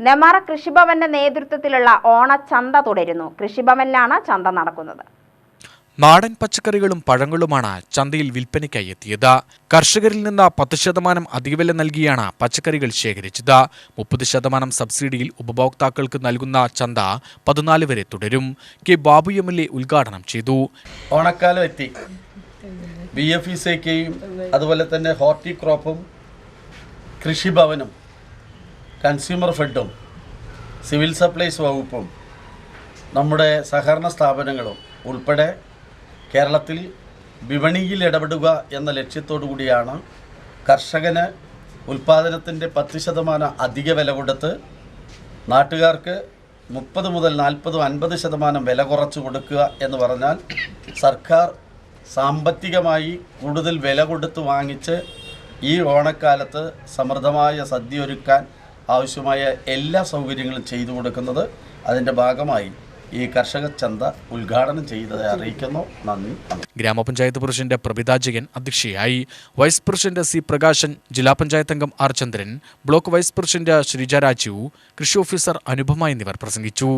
നെമാറ കൃഷിഭവന്റെ നേതൃത്വത്തിലുള്ള ഓണച്ചന്ത തുടരുന്നു. കൃഷിഭവനിലാണ് ചന്ത നടക്കുന്നത്. നാടൻ പച്ചക്കറികളും പഴങ്ങളുമാണ് ചന്തയിൽ വിൽപ്പനയ്ക്കായി എത്തിയത്. കർഷകരിൽ നിന്ന് പത്ത് ശതമാനം അധികവില നൽകിയാണ് പച്ചക്കറികൾ ശേഖരിച്ചത്. മുപ്പത് ശതമാനം സബ്സിഡിയിൽ ഉപഭോക്താക്കൾക്ക് നൽകുന്ന ചന്ത പതിനാല് വരെ തുടരും. K Babu M L A ഉദ്ഘാടനം ചെയ്തു. ഓണക്കാലം എത്തി. ബി എഫ് ഇ സിക്കെയും അതുപോലെ തന്നെ ഹോർട്ടിക്രോപ്പും കൃഷിഭവനും കൺസ്യൂമർ ഫെഡും സിവിൽ സപ്ലൈസ് വകുപ്പും നമ്മുടെ സഹകരണ സ്ഥാപനങ്ങളും ഉൾപ്പെടെ കേരളത്തിൽ വിപണിയിൽ ഇടപെടുക എന്ന ലക്ഷ്യത്തോടു കൂടിയാണ് കർഷകന് ഉൽപ്പാദനത്തിന്റെ പത്ത് ശതമാനം അധിക വില കൊടുത്ത് നാട്ടുകാർക്ക് മുപ്പത് മുതൽ നാൽപ്പതും അൻപത് ശതമാനം വില കുറച്ച് കൊടുക്കുക എന്ന് പറഞ്ഞാൽ സർക്കാർ സാമ്പത്തികമായി കൂടുതൽ വില കൊടുത്ത് വാങ്ങിച്ച് ഈ ഓണക്കാലത്ത് സമൃദ്ധമായ സദ്യ ഒരുക്കാൻ ആവശ്യമായ എല്ലാ സൗകര്യങ്ങളും ചെയ്തു കൊടുക്കുന്നത് അതിന്റെ ഭാഗമായി ഈ കർഷക ചന്ത ഉദ്ഘാടനം ചെയ്തത് അറിയിക്കുന്നു. നന്ദി ഗ്രാമപഞ്ചായത്ത് പ്രസിഡന്റ് പ്രഭിതാജകൻ അധ്യക്ഷയായി. വൈസ് പ്രസിഡന്റ് സി പ്രകാശൻ ജില്ലാ പഞ്ചായത്ത് അംഗം R Chandran block vice president Sreeja Raju കൃഷി ഓഫീസർ അനുപമ എന്നിവർ പ്രസംഗിച്ചു.